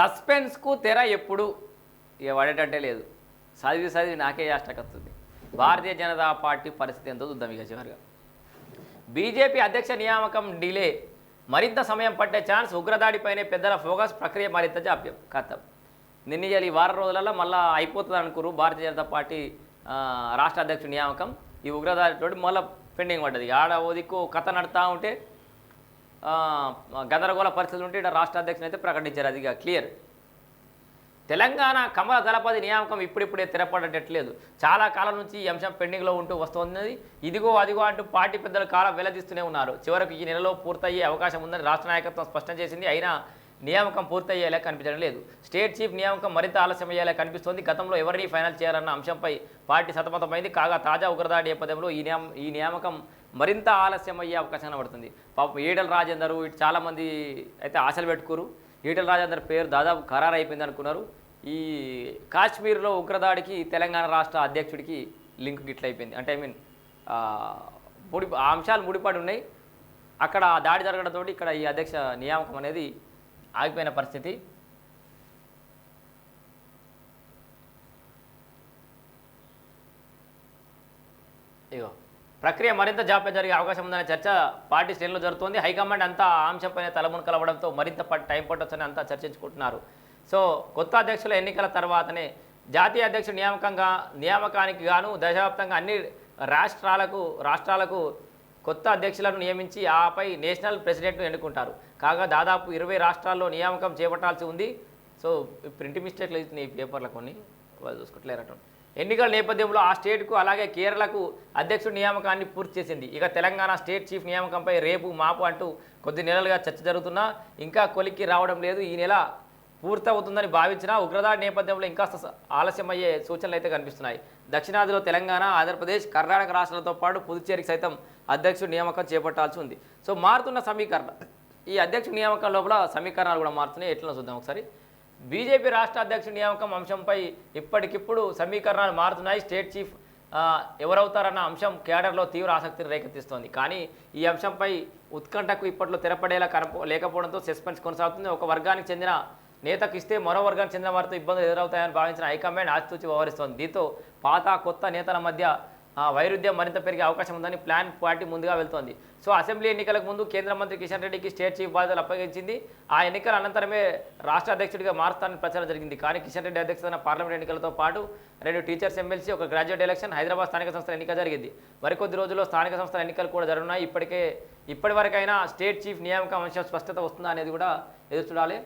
సస్పెన్స్కు తెర ఎప్పుడు? ఇక పడేటట్టే లేదు. చదివి చదివి నాకే చేష్టకొస్తుంది భారతీయ జనతా పార్టీ పరిస్థితి ఎంతో చూద్దాం ఇక చివరిగా. బీజేపీ అధ్యక్ష నియామకం డిలే. మరింత సమయం పట్టే ఛాన్స్ ఉగ్రదాడిపైనే పెద్దల ఫోకస్ ప్రక్రియ మరింత జాప్యం. కథం. నిన్న ఈ వారం రోజులలో మళ్ళీ అయిపోతుంది అనుకురు భారతీయ జనతా పార్టీ రాష్ట్ర అధ్యక్షుడి నియామకం. ఈ ఉగ్రదాడితోటి మళ్ళీ పెండింగ్ పడ్డది. ఆడ ఓ కథ నడుతూ ఉంటే గందరగోళ పరిస్థితులు ఉంటే ఇక్కడ రాష్ట్ర అధ్యక్షుని అయితే ప్రకటించారు. అది క్లియర్. తెలంగాణ కమల దళపతి నియామకం ఇప్పుడిప్పుడే తెరపడేటట్లేదు చాలా కాలం నుంచి ఈ అంశం పెండింగ్లో ఉంటూ వస్తున్నది ఇదిగో అదిగో అంటూ పార్టీ పెద్దలు కాలం వెల్లదీస్తూనే ఉన్నారు. చివరకు ఈ నెలలో పూర్తయ్యే అవకాశం ఉందని రాష్ట్ర నాయకత్వం స్పష్టం చేసింది. అయినా నియామకం పూర్తయ్యేలా కనిపించడం లేదు. స్టేట్ చీఫ్ నియామకం మరింత ఆలస్యం అయ్యేలా కనిపిస్తోంది. గతంలో ఎవరిని ఫైనల్ చేయాలన్న అంశంపై పార్టీ సతమతమైంది. కాగా తాజా ఉగ్రదాడి నేపథ్యంలో ఈ నియామ ఈ నియామకం మరింత ఆలస్యం అయ్యే అవకాశం కనబడుతుంది. పాపం ఈటల రాజేందర్ ఇటు చాలామంది అయితే ఆశలు పెట్టుకోరు. ఈటల రాజేందర్ పేరు దాదాపు ఖరారు అయిపోయింది అనుకున్నారు. ఈ కాశ్మీర్లో ఉగ్రదాడికి తెలంగాణ రాష్ట్ర అధ్యక్షుడికి లింక్ గిట్ల అయిపోయింది. అంటే ఐ మీన్ ముడి ఆ అంశాలు ముడిపడి ఉన్నాయి. అక్కడ ఆ దాడి జరగడంతో ఇక్కడ ఈ అధ్యక్ష నియామకం అనేది ఆగిపోయిన పరిస్థితి. ఇగో ప్రక్రియ మరింత జాప్యం జరిగే అవకాశం ఉందనే చర్చ పార్టీ శ్రేణులు జరుగుతోంది. హైకమాండ్ అంతా ఆ అంశంపైన తలమును కలవడంతో మరింత టైం పట్టొచ్చని అంతా చర్చించుకుంటున్నారు. సో కొత్త అధ్యక్షుల ఎన్నికల తర్వాతనే జాతీయ అధ్యక్షుడు నియామకంగా నియామకానికి గాను దేశవ్యాప్తంగా అన్ని రాష్ట్రాలకు రాష్ట్రాలకు కొత్త అధ్యక్షులను నియమించి ఆపై నేషనల్ ప్రెసిడెంట్ను ఎన్నుకుంటారు. కాగా దాదాపు ఇరవై రాష్ట్రాల్లో నియామకం చేపట్టాల్సి ఉంది. సో ప్రింట్ మిస్టేక్లు అవుతున్నాయి ఈ పేపర్లో కొన్ని. వాళ్ళు చూసుకుంటలేరట ఎన్నికల నేపథ్యంలో ఆ స్టేట్కు అలాగే కేరళకు అధ్యక్షుడి నియామకాన్ని పూర్తి చేసింది. ఇక తెలంగాణ స్టేట్ చీఫ్ నియామకంపై రేపు మాపు అంటూ కొద్ది నెలలుగా చర్చ జరుగుతున్నా ఇంకా కొలిక్కి రావడం లేదు. ఈ నెల పూర్తవుతుందని భావించినా ఉగ్రదాడి నేపథ్యంలో ఇంకా ఆలస్యమయ్యే సూచనలు అయితే కనిపిస్తున్నాయి. దక్షిణాదిలో తెలంగాణ ఆంధ్రప్రదేశ్ కర్ణాటక రాష్ట్రాలతో పాటు పుదుచ్చేరికి సైతం అధ్యక్షుడి నియామకం చేపట్టాల్సి ఉంది. సో మారుతున్న సమీకరణ ఈ అధ్యక్షుడి నియామకం లోపల సమీకరణాలు కూడా మారుతున్నాయి. ఎట్లా చూద్దాం ఒకసారి. బీజేపీ రాష్ట్ర అధ్యక్షుడి నియామకం అంశంపై ఇప్పటికిప్పుడు సమీకరణాలు మారుతున్నాయి. స్టేట్ చీఫ్ ఎవరవుతారన్న అంశం కేడర్లో తీవ్ర ఆసక్తిని రేకెత్తిస్తోంది. కానీ ఈ అంశంపై ఉత్కంఠకు ఇప్పట్లో తెరపడేలా కనపో లేకపోవడంతో సస్పెన్స్ కొనసాగుతుంది. ఒక వర్గానికి చెందిన నేతకు ఇస్తే మరో వర్గానికి చెందిన వారితో ఇబ్బందులు ఎదురవుతాయని భావించిన హైకమాండ్ ఆచితూచి వ్యవహరిస్తోంది. దీంతో పాత కొత్త నేతల మధ్య వైరుధ్యం మరింత పెరిగే అవకాశం ఉందని ప్లాన్ పార్టీ ముందుగా వెళ్తోంది. సో అసెంబ్లీ ఎన్నికలకు ముందు కేంద్ర మంత్రి కిషన్ రెడ్డికి స్టేట్ చీఫ్ బాధ్యతలు అప్పగించింది. ఆ ఎన్నికల అనంతరమే రాష్ట్ర అధ్యక్షుడిగా మారుస్తానని ప్రచారం జరిగింది. కానీ కిషన్ రెడ్డి అధ్యక్షతన పార్లమెంట్ ఎన్నికలతో పాటు రెండు టీచర్స్ ఎమ్మెల్సీ ఒక గ్రాడ్యుయేట్ ఎలక్షన్ హైదరాబాద్ స్థానిక సంస్థల ఎన్నిక జరిగింది. మరికొద్ది రోజుల్లో స్థానిక సంస్థల ఎన్నికలు కూడా జరుగున్నాయి ఇప్పటికే ఇప్పటివరకైనా స్టేట్ చీఫ్ నియామకం అంశం స్పష్టత వస్తుందా అనేది కూడా ఎదురు చూడాలి.